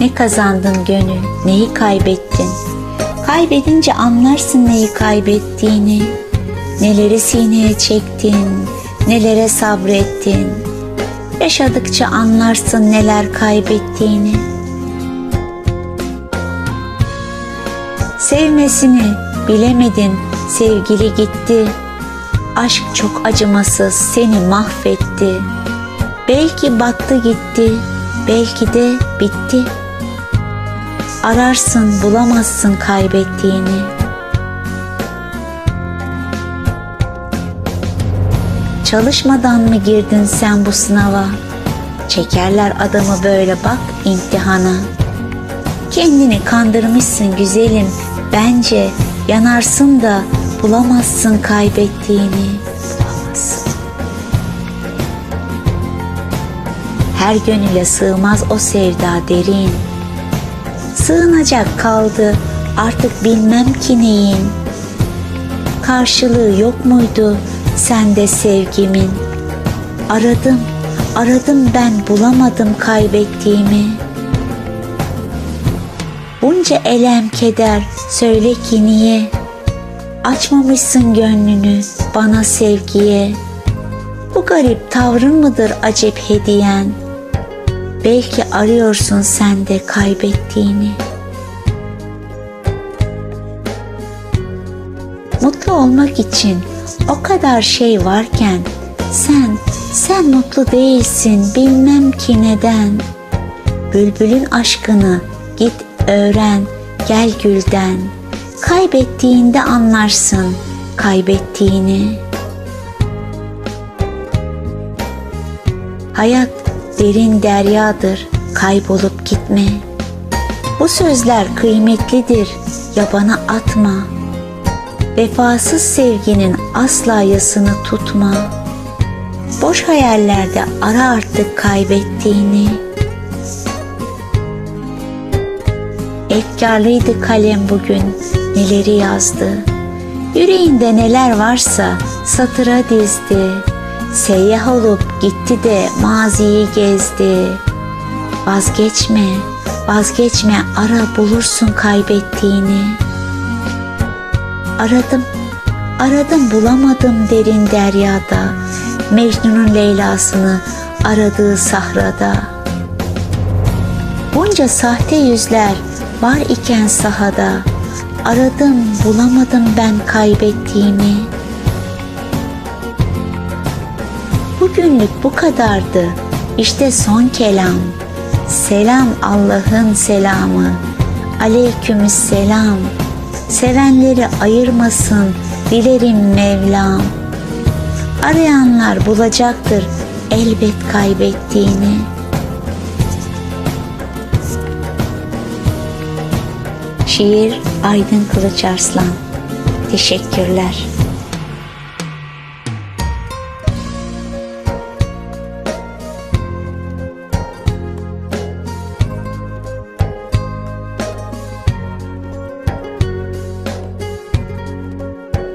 Ne kazandın gönül, neyi kaybettin? Kaybedince anlarsın neyi kaybettiğini. Neleri sineye çektin, nelere sabrettin. Yaşadıkça anlarsın neler kaybettiğini. Sevmesini bilemedin, sevgili gitti. Aşk çok acımasız seni mahvetti. Belki battı gitti, belki de bitti. Ararsın bulamazsın kaybettiğini. Çalışmadan mı girdin sen bu sınava? Çekerler adamı böyle bak imtihana. Kendini kandırmışsın güzelim. Bence yanarsın da bulamazsın kaybettiğini. Bulamazsın. Her gönüle sığmaz o sevda derin. Sığınacak kaldı artık bilmem ki neyin. Karşılığı yok muydu sende sevgimin? Aradım, aradım ben bulamadım kaybettiğimi. Bunca elem keder söyle ki niye? Açmamışsın gönlünü bana sevgiye. Bu garip tavrın mıdır acep hediyen? Belki arıyorsun sen de kaybettiğini. Mutlu olmak için o kadar şey varken sen, sen mutlu değilsin bilmem ki neden. Bülbülün aşkını git öğren gel gülden. Kaybettiğinde anlarsın kaybettiğini. Hayat derin deryadır, kaybolup gitme. Bu sözler kıymetlidir, yabana atma. Vefasız sevginin asla yasını tutma. Boş hayallerde ara artık kaybettiğini. Efkarlıydı kalem bugün, neleri yazdı. Yüreğinde neler varsa satıra dizdi. Seyyah olup gitti de maziyi gezdi. Vazgeçme, vazgeçme ara bulursun kaybettiğini. Aradım, aradım bulamadım derin deryada. Mecnun'un Leyla'sını aradığı sahrada. Bunca sahte yüzler var iken sahada. Aradım bulamadım ben kaybettiğimi. Bugünlük bu kadardı. İşte son kelam. Selam Allah'ın selamı. Aleyküm selam. Sevenleri ayırmasın dilerim Mevlam. Arayanlar bulacaktır elbet kaybettiğini. Şiir Aydın Kılıç Arslan. Teşekkürler.